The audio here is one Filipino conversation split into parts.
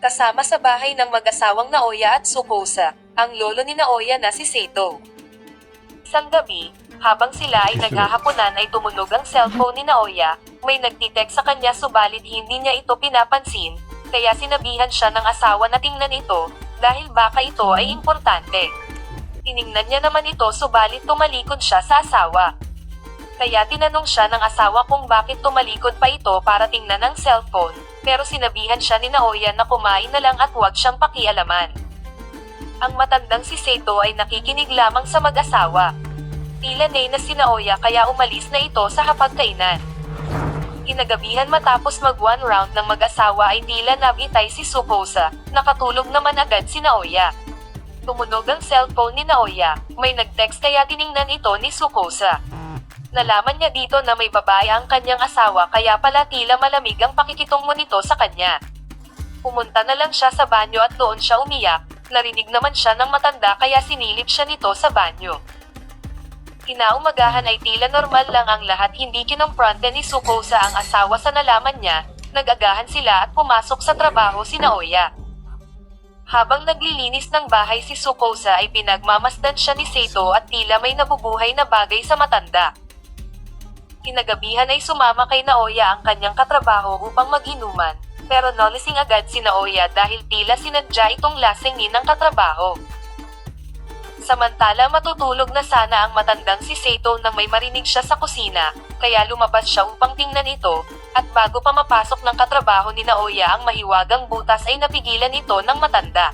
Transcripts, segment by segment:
Kasama sa bahay ng mag-asawang Naoya at Sukosa, ang lolo ni Naoya na si Seto. Isang gabi, habang sila ay naghahaponan ay tumunog ang cellphone ni Naoya, may nagtitext sa kanya subalit hindi niya ito pinapansin, kaya sinabihan siya ng asawa na tingnan ito, dahil baka ito ay importante. Tiningnan niya naman ito subalit tumalikod siya sa asawa. Kaya tinanong siya ng asawa kung bakit tumalikod pa ito para tingnan ang cellphone, pero sinabihan siya ni Naoya na kumain na lang at huwag siyang pakialaman. Ang matandang si Seto ay nakikinig lamang sa mag-asawa. Tila nay na si Naoya kaya umalis na ito sa hapagkainan. Kinagabihan matapos mag one round ng mag-asawa ay tila nabitay si Sukosa, nakatulog naman agad si Naoya. Tumunog ang cellphone ni Naoya, may nag-text kaya tiningnan ito ni Sukosa. Nalaman niya dito na may babae ang kanyang asawa kaya pala tila malamig ang pakikitungo nito sa kanya. Pumunta na lang siya sa banyo at doon siya umiyak, narinig naman siya ng matanda kaya sinilip siya nito sa banyo. Kinaumagahan ay tila normal lang ang lahat hindi kinumpronte ni Sukosa ang asawa sa nalaman niya, nagagahan sila at pumasok sa trabaho si Naoya. Habang naglilinis ng bahay si Sukosa ay pinagmamasdan siya ni Seto at tila may nabubuhay na bagay sa matanda. Kinagabihan ay sumama kay Naoya ang kanyang katrabaho upang maghinuman, pero nolising agad si Naoya dahil tila sinadya itong lasingin ng katrabaho. Samantala matutulog na sana ang matandang si Seto nang may marinig siya sa kusina, kaya lumabas siya upang tingnan ito, at bago pa mapasok ng katrabaho ni Naoya ang mahiwagang butas ay napigilan ito ng matanda.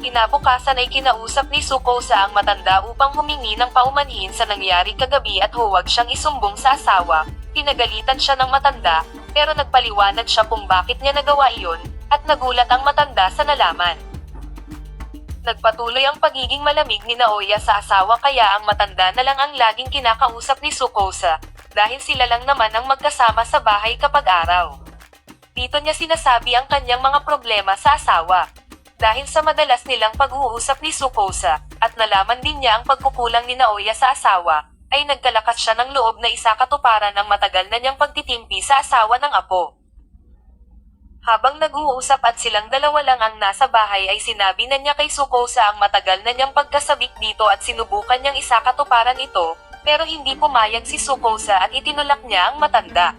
Kinabukasan ay kinausap ni Suko sa ang matanda upang humingi ng paumanhin sa nangyari kagabi at huwag siyang isumbong sa asawa. Pinagalitan siya ng matanda, pero nagpaliwanag siya kung bakit niya nagawa iyon, at nagulat ang matanda sa nalaman. Nagpatuloy ang pagiging malamig ni Naoya sa asawa kaya ang matanda na lang ang laging kinakausap ni Sukosa, dahil sila lang naman ang magkasama sa bahay kapag araw. Dito niya sinasabi ang kanyang mga problema sa asawa. Dahil sa madalas nilang pag-uusap ni Sukosa, at nalaman din niya ang pagkukulang ni Naoya sa asawa, ay nagkalakas siya ng loob na isakatuparan ang matagal na niyang pagtitimpi sa asawa ng apo. Habang nag-uusap at silang dalawa lang ang nasa bahay ay sinabi na niya kay Sukosa ang matagal na niyang pagkasabik dito at sinubukan niyang isakatuparan ito, pero hindi pumayag si Sukosa at itinulak niya ang matanda.